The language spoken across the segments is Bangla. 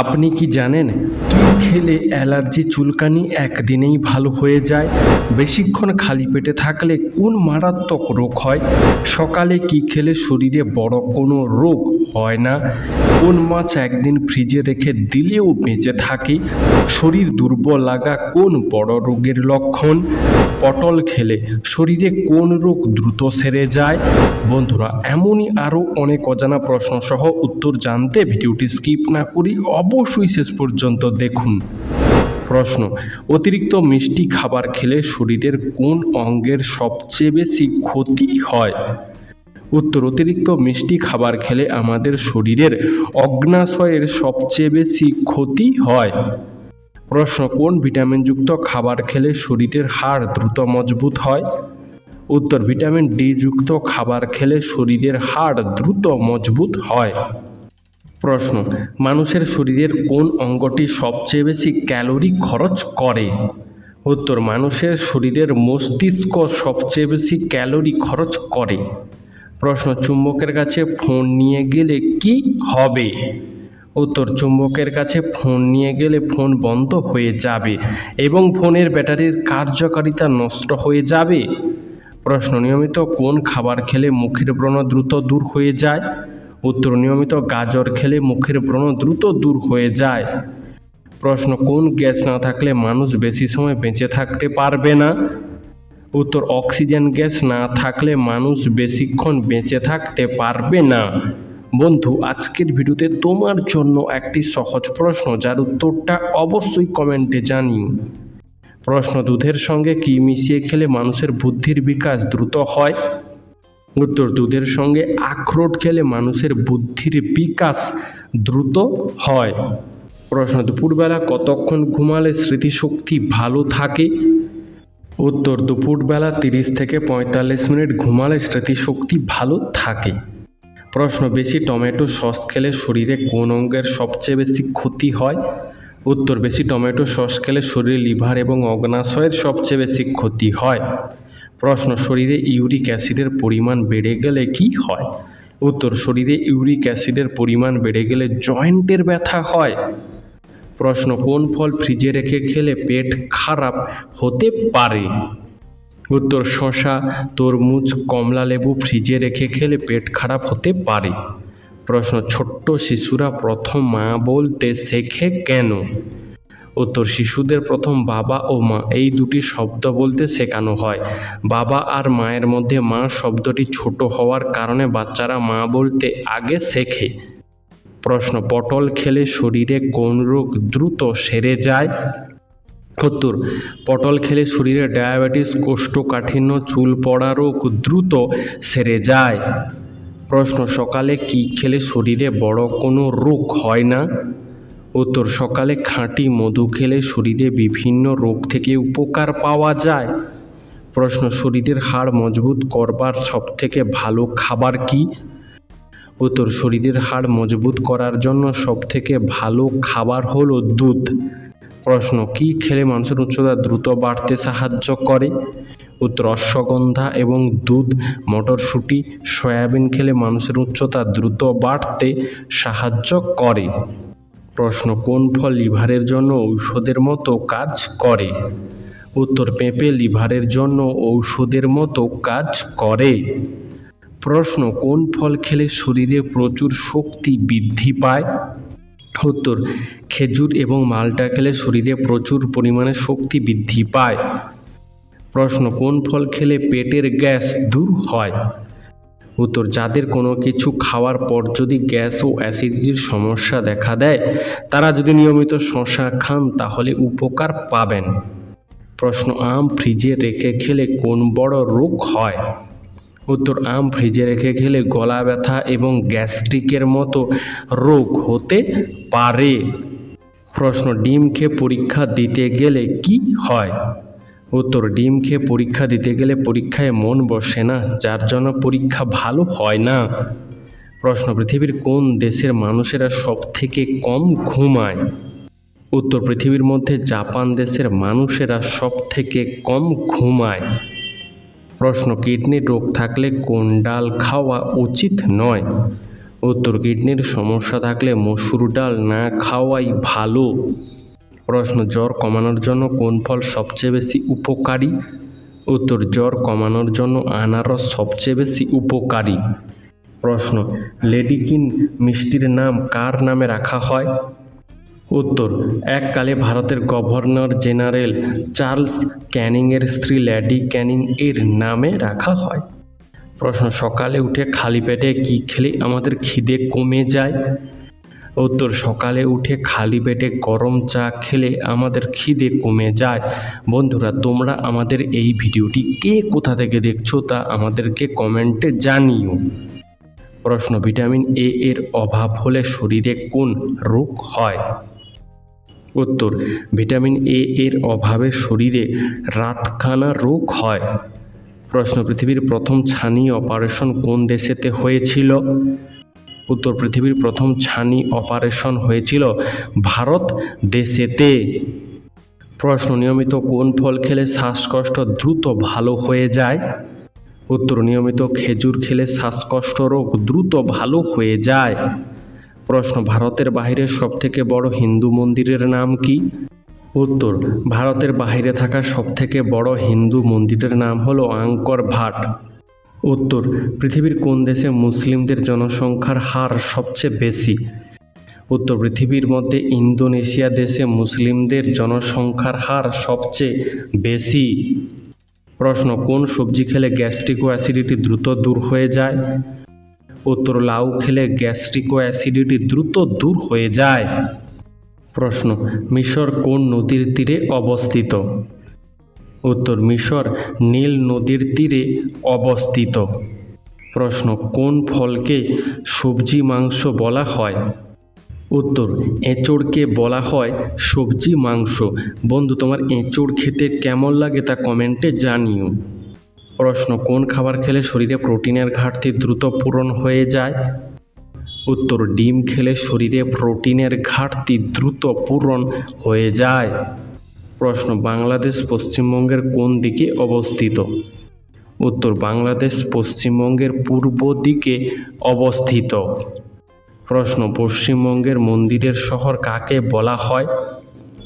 আপনি কি জানেন কি খেলে অ্যালার্জি চুলকানি একদিনেই ভালো হয়ে যায়? বেশিক্ষণ খালি পেটে থাকলে কোন মারাত্মক রোগ হয়? সকালে কি খেলে শরীরে বড় কোনো রোগ হয় না? কোন মাছ একদিন ফ্রিজে রেখে দিলেও বেঁচে থাকে? শরীর দুর্বল লাগা কোন বড় রোগের লক্ষণ? পটল খেলে শরীরে কোন রোগ দ্রুত সেরে যায়? বন্ধুরা, এমনই আরও অনেক অজানা প্রশ্ন সহ উত্তর জানতে ভিডিওটি স্কিপ না করি অবশ্যই শেষ পর্যন্ত দেখুন। প্রশ্ন, অতিরিক্ত মিষ্টি খাবার খেলে শরীরের কোন অঙ্গের সবচেয়ে বেশি ক্ষতি হয়? উত্তর, অতিরিক্ত মিষ্টি খাবার খেলে আমাদের শরীরের অগ্নাশয়ের সবচেয়ে বেশি ক্ষতি হয়। প্রশ্ন, কোন ভিটামিনযুক্ত খাবার খেলে শরীরের হাড় দ্রুত মজবুত হয়? উত্তর, ভিটামিন ডি যুক্ত খাবার খেলে শরীরের হাড় দ্রুত মজবুত হয়। প্রশ্ন, মানুষের শরীরের কোন অঙ্গটি সবচেয়ে বেশি ক্যালোরি খরচ করে? উত্তর, মানুষের শরীরের মস্তিষ্ক সবচেয়ে বেশি ক্যালোরি খরচ করে। প্রশ্ন, চুম্বকের কাছে ফোন নিয়ে গেলে কি হবে? উত্তর, চুম্বকের কাছে ফোন নিয়ে গেলে ফোন বন্ধ হয়ে যাবে এবং ফোনের ব্যাটারির কার্যকারিতা নষ্ট হয়ে যাবে। প্রশ্ন, নিয়মিত কোন খাবার খেলে মুখের ব্রণ দ্রুত দূর হয়ে যায়? উত্তর নিয়মিত গাজর খেলে মুখের ব্রণ দ্রুত দূর হয়ে যায়। প্রশ্ন, কোন গ্যাস না থাকলে মানুষ বেশি সময় বেঁচে থাকতে পারবে না? উত্তর, অক্সিজেন গ্যাস না থাকলে মানুষ বেশিক্ষণ বেঁচে থাকতে পারবে না। বন্ধু, আজকের ভিডিওতে তোমার জন্য একটি সহজ প্রশ্ন, যার উত্তরটা অবশ্যই কমেন্টে জানিও। প্রশ্ন, দুধের সঙ্গে কি মিশিয়ে খেলে মানুষের বুদ্ধির বিকাশ দ্রুত হয়? উত্তর, দুধের সঙ্গে আখরোট খেলে মানুষের বুদ্ধির বিকাশ দ্রুত হয়। প্রশ্ন, দুপুরবেলা কতক্ষণ ঘুমালে স্মৃতিশক্তি ভালো থাকে? উত্তর, দুপুরবেলা তিরিশ থেকে পঁয়তাল্লিশ মিনিট ঘুমালে স্মৃতিশক্তি ভালো থাকে। প্রশ্ন, বেশি টমেটো সস খেলে শরীরে কোন অঙ্গের সবচেয়ে বেশি ক্ষতি হয়? উত্তর, বেশি টমেটো সস খেলে শরীরে লিভার এবং অগ্নাশয়ের সবচেয়ে বেশি ক্ষতি হয়। প্রশ্ন, শরীরে ইউরিক অ্যাসিডের পরিমাণ বেড়ে গেলে কি হয়? উত্তর, শরীরে ইউরিক অ্যাসিডের পরিমাণ বেড়ে গেলে জয়েন্টের ব্যথা হয়। প্রশ্ন, কোন ফল ফ্রিজে রেখে খেলে পেট খারাপ হতে পারে? উত্তর শশা তরমুজ, কমলা লেবু ফ্রিজে রেখে খেলে পেট খারাপ হতে পারে। প্রশ্ন, ছোট্ট শিশুরা প্রথম মা বলতে শেখে কেন? উত্তর, শিশুদের প্রথম বাবা ও মা, এই দুটি শব্দ বলতে শেখানো হয়। বাবা আর মায়ের মধ্যে মা শব্দটি ছোট হওয়ার কারণে বাচ্চারা মা বলতে আগে শেখে। প্রশ্ন, পটল খেলে শরীরে কোন রোগ দ্রুত সেরে যায়? উত্তর, পটল খেলে শরীরে ডায়াবেটিস, কোষ্ঠকাঠিন্য, চুল পড়া রোগ দ্রুত সেরে যায়। প্রশ্ন, সকালে কি খেলে শরীরে বড় কোনো রোগ হয় না? উত্তর, সকালে খাঁটি মধু খেলে শরীরে বিভিন্ন রোগ থেকে উপকার পাওয়া যায়। প্রশ্ন, শরীরের হাড় মজবুত করবার সবথেকে ভালো খাবার কি? উত্তর, শরীরের হাড় মজবুত করার জন্য সবথেকে ভালো খাবার হলো দুধ। প্রশ্ন, কি খেলে মানুষের উচ্চতা দ্রুত বাড়তে সাহায্য করে? উত্তর, অশ্বগন্ধা এবং দুধ, মটরশুঁটি, সয়াবিন খেলে মানুষের উচ্চতা দ্রুত বাড়তে সাহায্য করে। প্রশ্ন, কোন ফল লিভারের জন্য ঔষধের মতো কাজ করে? উত্তর, পেঁপে লিভারের জন্য ঔষধের মতো কাজ করে। প্রশ্ন, কোন ফল খেলে শরীরে প্রচুর শক্তি বৃদ্ধি পায়? উত্তর, খেজুর এবং মালটা খেলে শরীরে প্রচুর পরিমাণে শক্তি বৃদ্ধি পায়। প্রশ্ন, কোন ফল খেলে পেটের গ্যাস দূর হয়? উত্তর, যাদের কোনো কিছু খাওয়ার পর যদি গ্যাস ও অ্যাসিডিটির সমস্যা দেখা দেয়, তারা যদি নিয়মিত শশা খান, তাহলে উপকার পাবেন। প্রশ্ন, আম ফ্রিজে রেখে খেলে কোন বড় রোগ হয়? উত্তর, আম ফ্রিজে রেখে খেলে গলা ব্যথা এবং গ্যাস্ট্রিকের মতো রোগ হতে পারে। প্রশ্ন, ডিম খেয়ে পরীক্ষা দিতে গেলে কি হয়? উত্তর ডিম খেয়ে পরীক্ষা দিতে গেলে পরীক্ষায় মন বসে না, যার জন্য পরীক্ষা ভালো হয় না। প্রশ্ন, পৃথিবীর কোন দেশের মানুষেরা সব থেকে কম ঘুমায়? উত্তর, পৃথিবীর মধ্যে জাপান দেশের মানুষেরা সব থেকে কম ঘুমায়। প্রশ্ন, কিডনি রোগ থাকলে কোন ডাল খাওয়া উচিত নয়? উত্তর, কিডনির সমস্যা থাকলে মসুর ডাল না খাওয়াই ভালো। প্রশ্ন, জ্বর কমানোর জন্য কোন ফল সবচেয়ে বেশি উপকারী? উত্তর, জ্বর কমানোর জন্য আনারস সবচেয়ে বেশি উপকারী। প্রশ্ন, লেডিকিন মিষ্টির নাম কার নামে রাখা হয়? উত্তর এককালে ভারতের গভর্নর জেনারেল চার্লস ক্যানিংয়ের স্ত্রী লেডি ক্যানিং এর নামে রাখা হয়। প্রশ্ন, সকালে উঠে খালি পেটে কী খেলে আমাদের খিদে কমে যায়? উত্তর সকালে উঠে খালি পেটে গরম চা খেলে আমাদের খিদে কমে যায়। বন্ধুরা, তোমরা আমাদের এই ভিডিওটি কে কোথা থেকে দেখছ তা আমাদেরকে কমেন্টে জানিও। প্রশ্ন, ভিটামিন এ এর অভাব হলে শরীরে কোন রোগ হয়? উত্তর, ভিটামিন এ এর অভাবে শরীরে রাতকানা রোগ হয়। প্রশ্ন, পৃথিবীর প্রথম ছানি অপারেশন কোন দেশেতে হয়েছিল? উত্তর পৃথিবীর প্রথম ছানি অপারেশন হয়েছিল ভারত দেশেতে। প্রশ্ন, নিয়মিত কোন ফল খেলে শ্বাসকষ্ট দ্রুত ভালো হয়ে যায়? উত্তর, নিয়মিত খেজুর খেলে শ্বাসকষ্ট রোগ দ্রুত ভালো হয়ে যায়। প্রশ্ন, ভারতের বাইরে সবথেকে বড় হিন্দু মন্দিরের নাম কি? উত্তর, ভারতের বাইরে থাকা সবথেকে বড় হিন্দু মন্দিরের নাম হলো আঙ্কর ভাট। উত্তর, পৃথিবীর কোন দেশে মুসলিমদের জনসংখ্যার হার সবচেয়ে বেশি? উত্তর, পৃথিবীর মধ্যে ইন্দোনেশিয়া দেশে মুসলিমদের জনসংখ্যার হার সবচেয়ে বেশি। প্রশ্ন, কোন সবজি খেলে গ্যাস্ট্রিক অ্যাসিডিটি দ্রুত দূর হয়ে যায়? উত্তর, লাউ খেলে গ্যাস্ট্রিক অ্যাসিডিটি দ্রুত দূর হয়ে যায়। প্রশ্ন, মিশর কোন নদীর তীরে অবস্থিত? উত্তর মিশর নীল নদীর তীরে অবস্থিত। প্রশ্ন, কোন ফলকে সবজি মাংস বলা হয়? উত্তর, এঁচড়কে বলা হয় সবজি মাংস। বন্ধু, তোমার এঁচড় খেতে কেমন লাগে তা কমেন্টে জানিও। প্রশ্ন, কোন খাবার খেলে শরীরে প্রোটিনের ঘাটতি দ্রুত পূরণ হয়ে যায়? উত্তর, ডিম খেলে শরীরে প্রোটিনের ঘাটতি দ্রুত পূরণ হয়ে যায়। প্রশ্ন, বাংলাদেশ পশ্চিমবঙ্গের কোন দিকে অবস্থিত? উত্তর, বাংলাদেশ পশ্চিমবঙ্গের পূর্ব দিকে অবস্থিত। প্রশ্ন, পশ্চিমবঙ্গের মন্দিরের শহর কাকে বলা হয়?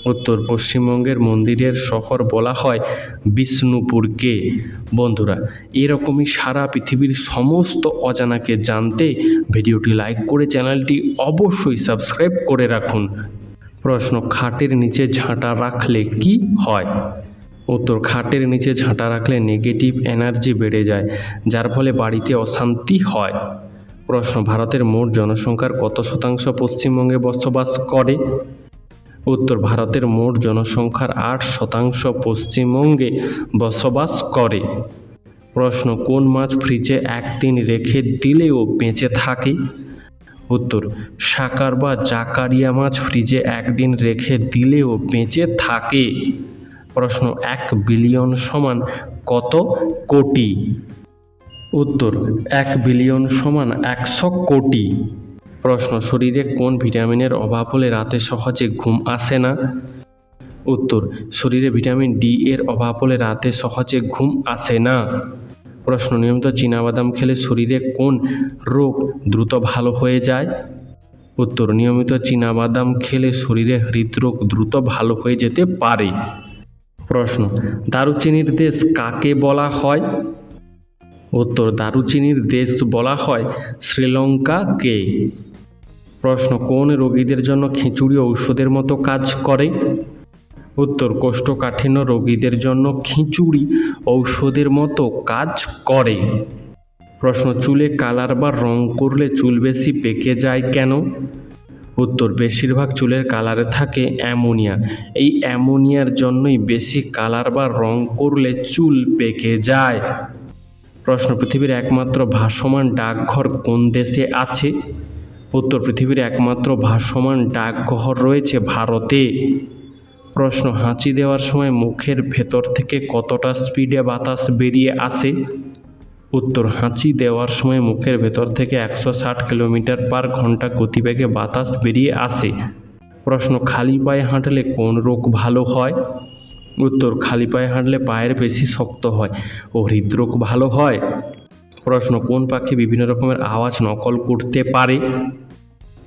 উত্তর, পশ্চিমবঙ্গের মন্দিরের শহর বলা হয় বিষ্ণুপুরকে। বন্ধুরা, এরকমই সারা পৃথিবীর সমস্ত অজানাকে জানতে ভিডিওটি লাইক করে চ্যানেলটি অবশ্যই সাবস্ক্রাইব করে রাখুন। প্রশ্ন, খাটের নিচে ঝাঁটা রাখলে কি হয়? উত্তর, খাটের নিচে ঝাঁটা রাখলে নেগেটিভ এনার্জি বেড়ে যায়, যার ফলে বাড়িতে অশান্তি হয়। প্রশ্ন, ভারতের মোট জনসংখ্যার কত শতাংশ পশ্চিমবঙ্গে বসবাস করে? উত্তর, ভারতের মোট জনসংখ্যার আট শতাংশ পশ্চিমবঙ্গে বসবাস করে। প্রশ্ন, কোন মাছ ফ্রিজে একদিন রেখে দিলেও বেঁচে থাকে? উত্তর সাকার বা জাকারিয়া মাছ ফ্রিজে একদিন রেখে দিলেও বেঁচে থাকে। প্রশ্ন, এক বিলিয়ন সমান কত কোটি? উত্তর, এক বিলিয়ন সমান একশো কোটি। প্রশ্ন, শরীরে কোন ভিটামিনের অভাব হলে রাতে সহজে ঘুম আসে না? উত্তর, শরীরে ভিটামিন ডি এর অভাব হলে রাতে সহজে ঘুম আসে না। প্রশ্ন, নিয়মিত চীনাবাদাম খেলে শরীরে কোন রোগ দ্রুত ভালো হয়ে যায়? উত্তর, নিয়মিত চীনাবাদাম খেলে শরীরে হৃদরোগ দ্রুত ভালো হয়ে যেতে পারে। প্রশ্ন, দারুচিনির দেশ কাকে বলা হয়? উত্তর, দারুচিনির দেশ বলা হয় শ্রীলঙ্কাকে। প্রশ্ন, কোন রোগীদের জন্য খিচুড়ি ঔষধের মতো কাজ করে? উত্তর কোষ্ঠকাঠিন্য রোগীদের জন্য খিচুড়ি ঔষধের মতো কাজ করে। প্রশ্ন, চুলে কালার বা রং করলে চুল বেশি পেকে যায় কেন? উত্তর, বেশিরভাগ চুলের কালারে থাকে অ্যামোনিয়া। এই অ্যামোনিয়ার জন্যই বেশি কালার বা রং করলে চুল পেকে যায়। প্রশ্ন, পৃথিবীর একমাত্র ভাসমান ডাকঘর কোন দেশে আছে? উত্তর, পৃথিবীর একমাত্র ভাসমান ডাকঘর রয়েছে ভারতে। প্রশ্ন, হাঁচি দেওয়ার সময় মুখের ভেতর থেকে কতটা স্পিডে বাতাস বেরিয়ে আসে? উত্তর, হাঁচি দেওয়ার সময় মুখের ভেতর থেকে একশো ষাট কিলোমিটার পার ঘণ্টা গতিবেগে বাতাস বেরিয়ে আসে। প্রশ্ন, খালি পায়ে হাঁটলে কোন রোগ ভালো হয়? উত্তর, খালি পায়ে হাঁটলে পায়ের বেশি শক্ত হয় ও হৃদরোগ ভালো হয়। প্রশ্ন, কোন পাখি বিভিন্ন রকমের আওয়াজ নকল করতে পারে?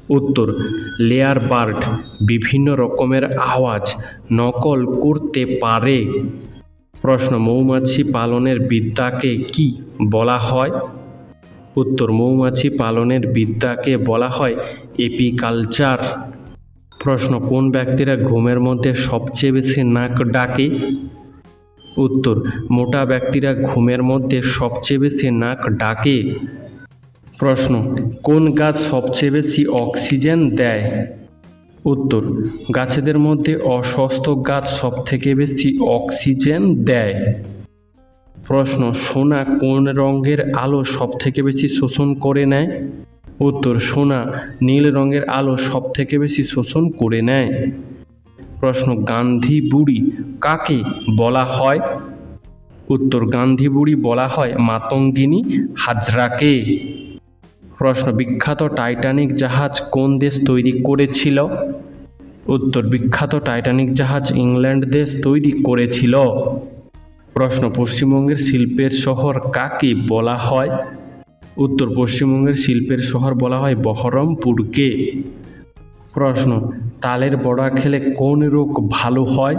উত্তর, লেয়ার বার্ড, বিভিন্ন রকমের আওয়াজ নকল করতে পারে? প্রশ্ন, মৌমাছি পালনের বিদ্যাকে কি বলা হয়? উত্তর, মৌমাছি পালনের বিদ্যাকে বলা হয় এপিকালচার। প্রশ্ন, কোন ব্যক্তিরা ঘুমের মধ্যে সবচেয়ে বেশি নাক ডাকে? উত্তর, মোটা ব্যক্তিরা ঘুমের মধ্যে সবচেয়ে বেশি নাক ডাকে। প্রশ্ন, কোন গাছ সবচেয়ে বেশি অক্সিজেন দেয়? উত্তর, গাছেদের মধ্যে অস্বস্থ গাছ সবথেকে বেশি অক্সিজেন দেয়। প্রশ্ন, সোনা কোন রঙের আলো সবথেকে বেশি শোষণ করে নেয়? উত্তর, সোনা নীল রঙের আলো সবথেকে বেশি শোষণ করে নেয়। প্রশ্ন, গান্ধী বুড়ি কাকে বলা হয়? উত্তর, গান্ধী বুড়ি বলা হয় মাতঙ্গিনী হাজরাকে। প্রশ্ন, বিখ্যাত টাইটানিক জাহাজ কোন দেশ তৈরি করেছিল? উত্তর, বিখ্যাত টাইটানিক জাহাজ ইংল্যান্ড দেশ তৈরি করেছিল। প্রশ্ন, পশ্চিমবঙ্গের শিল্পের শহর কাকে বলা হয়? উত্তর, পশ্চিমবঙ্গের শিল্পের শহর বলা হয় বহরমপুরকে। প্রশ্ন, তালের বড়া খেলে কোন রোগ ভালো হয়?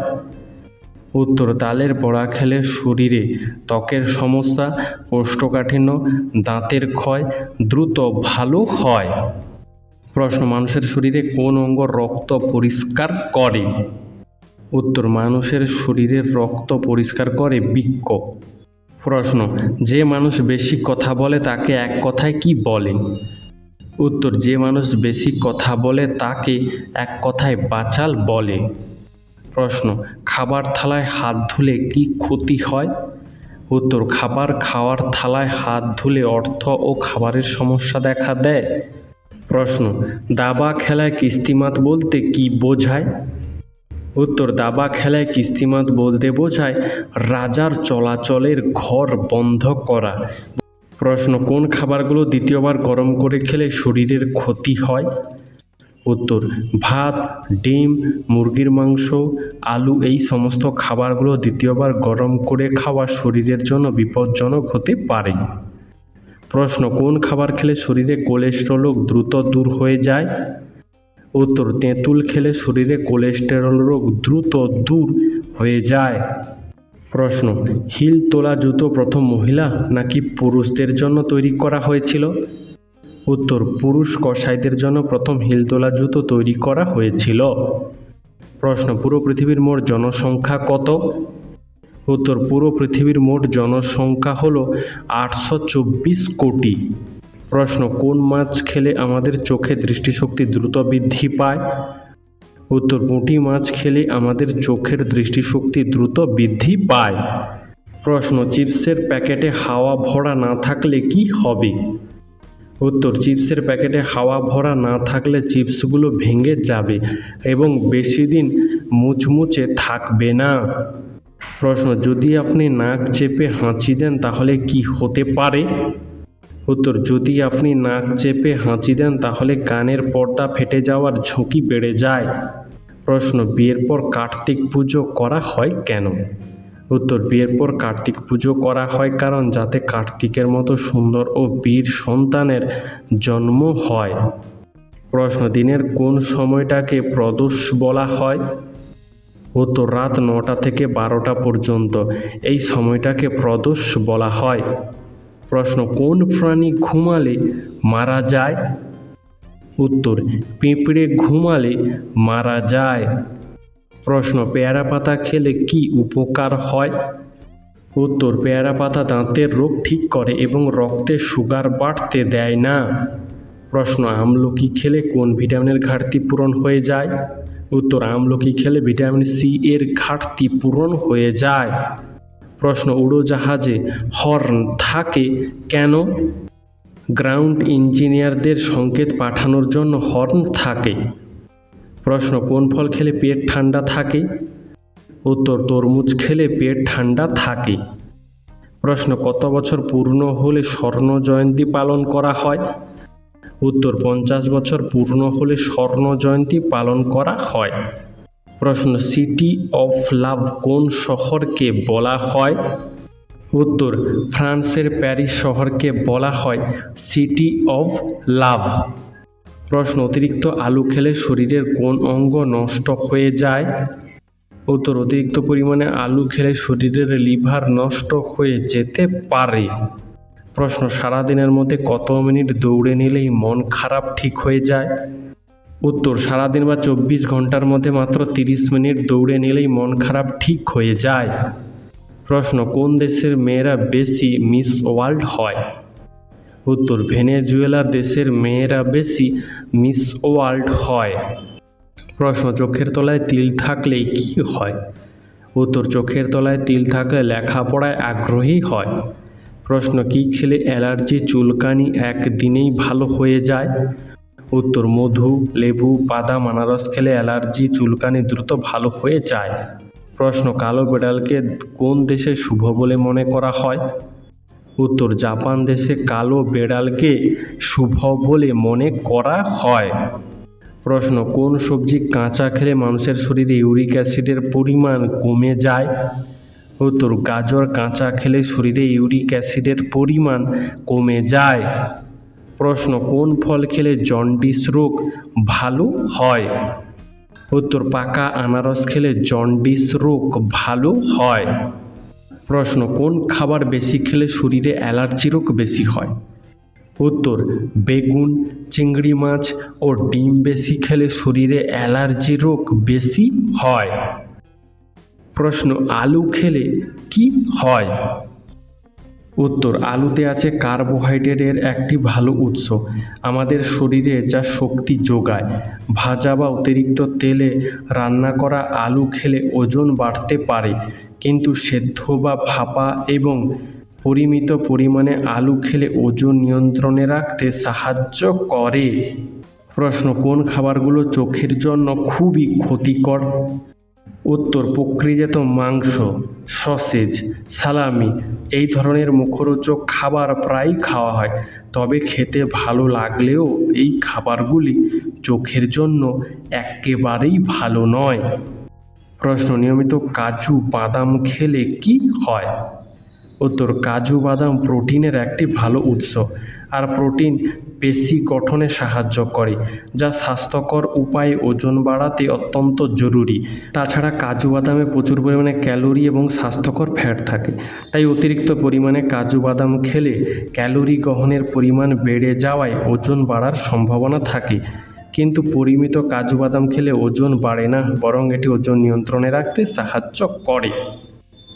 উত্তর তালের বড়া খেলে শরীরে ত্বকের সমস্যা, কোষ্ঠকাঠিন্য, দাঁতের ক্ষয় দ্রুত ভালো হয়। প্রশ্ন, মানুষের শরীরে কোন অঙ্গ রক্ত পরিষ্কার করে? উত্তর, মানুষের শরীরের রক্ত পরিষ্কার করে বৃক্ক। প্রশ্ন, যে মানুষ বেশি কথা বলে তাকে এক কথায় কি বলে? উত্তর, যে মানুষ বেশি কথা বলে তাকে এক কথায় বাচাল বলে। প্রশ্ন, খাবার থালায় হাত ধুলে কি ক্ষতি হয়? উত্তর, খাবার খাওয়ার থালায় হাত ধুলে অর্থ ও খাবারের সমস্যা দেখা দেয়। প্রশ্ন, দাবা খেলায় কিস্তিমাত বলতে কি বোঝায়? উত্তর, দাবা খেলায় কিস্তিমাত বলতে বোঝায় রাজার চলাচলের ঘর বন্ধ করা। প্রশ্ন, কোন খাবারগুলো দ্বিতীয়বার গরম করে খেলে শরীরের ক্ষতি হয়? উত্তর, ভাত, ডিম, মুরগির মাংস, আলু এই সমস্ত খাবারগুলো দ্বিতীয়বার গরম করে খাওয়া শরীরের জন্য বিপজ্জনক হতে পারে। প্রশ্ন, কোন খাবার খেলে শরীরে কোলেস্টেরল দ্রুত দূর হয়ে যায়? উত্তর, তেঁতুল খেলে শরীরে কোলেস্টেরল রোগ দ্রুত দূর হয়ে যায়। প্রশ্ন, হিল তোলা জুতো প্রথম মহিলা নাকি পুরুষদের জন্য তৈরি করা হয়েছিল? উত্তর পুরুষ কসাইদের জন্য প্রথম হিল তোলা জুতো তৈরি করা হয়েছিল। প্রশ্ন, পুরো পৃথিবীর মোট জনসংখ্যা কত? উত্তর, পুরো পৃথিবীর মোট জনসংখ্যা হল আটশো চব্বিশ কোটি। প্রশ্ন, কোন মাছ খেলে আমাদের চোখে দৃষ্টিশক্তি দ্রুত বৃদ্ধি পায়? উত্তর, পুঁটি মাছ খেলে আমাদের চোখের দৃষ্টিশক্তি দ্রুত বৃদ্ধি পায়। প্রশ্ন, চিপসের প্যাকেটে হাওয়া ভরা না থাকলে কি হবে? উত্তর, চিপসের প্যাকেটে হাওয়া ভরা না থাকলে চিপসগুলো ভেঙে যাবে এবং বেশি দিন মুচমুচে থাকবে না। প্রশ্ন, যদি আপনি নাক চেপে হাঁচি দেন তাহলে কি হতে পারে? উত্তর, যদি আপনি নাক চেপে হাঁচি দেন তাহলে কানের পর্দা ফেটে যাওয়ার ঝুঁকি বেড়ে যায়। প্রশ্ন, বিয়ের পর কার্তিক পুজো করা হয় কেন? উত্তর, বিয়ের পর কার্তিক পুজো করা হয় কারণ যাতে কার্তিকের মতো সুন্দর ও বীর সন্তানের জন্ম হয়। প্রশ্ন, দিনের কোন সময়টাকে প্রদোষ বলা হয়? উত্তর, রাত নটা থেকে বারোটা পর্যন্ত এই সময়টাকে প্রদোষ বলা হয়। প্রশ্ন, কোন প্রাণী ঘুমালে মারা যায়? উত্তর, পিঁপড়ে ঘুমালে মারা যায়। প্রশ্ন, পেয়ারা পাতা খেলে কি উপকার হয়? উত্তর, পেয়ারা পাতা দাঁতের রোগ ঠিক করে এবং রক্তে সুগার বাড়তে দেয় না। প্রশ্ন, আমলকি খেলে কোন ভিটামিনের ঘাটতি পূরণ হয়ে যায়? উত্তর, আমলকি খেলে ভিটামিন সি এর ঘাটতি পূরণ হয়ে যায়। প্রশ্ন, উড়োজাহাজে হর্ন থাকে কেন? গ্রাউন্ড ইঞ্জিনিয়ারদের সংকেত পাঠানোর জন্য হর্ন থাকে। প্রশ্ন, কোন ফল খেলে পেট ঠান্ডা থাকে? উত্তর, তরমুজ খেলে পেট ঠান্ডা থাকে। প্রশ্ন, কত বছর পূর্ণ হলে স্বর্ণ জয়ন্তী পালন করা হয়? উত্তর, পঞ্চাশ বছর পূর্ণ হলে স্বর্ণ জয়ন্তী পালন করা হয়। প্রশ্ন, সিটি অফ লাভ কোন শহরকে বলা হয়? উত্তর, ফ্রান্সের প্যারিস শহরকে বলা হয় সিটি অফ লাভ। প্রশ্ন, অতিরিক্ত আলু খেলে শরীরের কোন অঙ্গ নষ্ট হয়ে যায়? উত্তর, অতিরিক্ত পরিমাণে আলু খেলে শরীরের লিভার নষ্ট হয়ে যেতে পারে। প্রশ্ন, সারাদিনের মধ্যে কত মিনিট দৌড়ে নিলেই মন খারাপ ঠিক হয়ে যায়? উত্তর, সারাদিন বা চব্বিশ ঘণ্টার মধ্যে মাত্র তিরিশ মিনিট দৌড়ে নিলেই মন খারাপ ঠিক হয়ে যায়। প্রশ্ন, কোন দেশের মেয়েরা বেশি মিস ওয়ার্ল্ড হয়? উত্তর ভেনেজুয়েলা দেশের মেয়েরা বেশি মিস ওয়ার্ল্ড হয়। প্রশ্ন, চোখের তলায় তিল থাকলে কি হয়? উত্তর, চোখের তলায় তিল থাকলে লেখাপড়ায় আগ্রহী হয়। প্রশ্ন, কি খেলে অ্যালার্জি চুলকানি একদিনেই ভালো হয়ে যায়? উত্তর, মধু, লেবু, বাদাম, আনারস খেলে অ্যালার্জি চুলকানি দ্রুত ভালো হয়ে যায়। প্রশ্ন, কালো বেড়ালকে কোন দেশে শুভ বলে মনে করা হয়? উত্তর জাপান দেশে কালো বেড়ালকে শুভ বলে মনে করা হয়। প্রশ্ন, কোন সবজি কাঁচা খেলে মানুষের শরীরে ইউরিক অ্যাসিডের পরিমাণ কমে যায়? উত্তর, গাজর কাঁচা খেলে শরীরে ইউরিক অ্যাসিডের পরিমাণ কমে যায়। প্রশ্ন, কোন ফল খেলে জন্ডিস রোগ ভালো হয়? উত্তর, পাকা আনারস খেলে জন্ডিস রোগ ভালো হয়। প্রশ্ন, কোন খাবার বেশি খেলে শরীরে অ্যালার্জি রোগ বেশি হয়? উত্তর, বেগুন, চিংড়ি মাছ ও ডিম বেশি খেলে শরীরে অ্যালার্জি রোগ বেশি হয়। প্রশ্ন, আলু খেলে কি হয়? উত্তর, আলুতে আছে কার্বোহাইড্রেটের একটি ভালো উৎস। আমাদের শরীরে যা শক্তি যোগায়, ভাজা বা অতিরিক্ত তেলে রান্না করা আলু খেলে ওজন বাড়তে পারে, কিন্তু সেদ্ধ বা ভাপা এবং পরিমিত পরিমাণে আলু খেলে ওজন নিয়ন্ত্রণে রাখতে সাহায্য করে। প্রশ্ন, কোন খাবারগুলো চোখের জন্য খুবই ক্ষতিকর? উত্তর প্রক্রিয়াজাত মাংস, সসেজ, সালামি, এই ধরনের মুখরোচক খাবার প্রায়ই খাওয়া হয়। তবে খেতে ভালো লাগলেও এই খাবারগুলি চোখের জন্য একেবারেই ভালো নয়। প্রশ্ন, নিয়মিত কাজু, বাদাম খেলে কি হয়? উত্তর কাজু বাদাম প্রোটিনের একটি ভালো উৎস। আর প্রোটিন পেশি গঠনে সাহায্য করে, যা স্বাস্থ্যকর উপায়ে ওজন বাড়াতে অত্যন্ত জরুরি। তাছাড়া কাজু বাদামে প্রচুর পরিমাণে ক্যালোরি এবং স্বাস্থ্যকর ফ্যাট থাকে, তাই অতিরিক্ত পরিমাণে কাজু বাদাম খেলে ক্যালোরি গ্রহণের পরিমাণ বেড়ে যাওয়ায় ওজন বাড়ার সম্ভাবনা থাকে। কিন্তু পরিমিত কাজু বাদাম খেলে ওজন বাড়ে না, বরং এটি ওজন নিয়ন্ত্রণে রাখতে সাহায্য করে।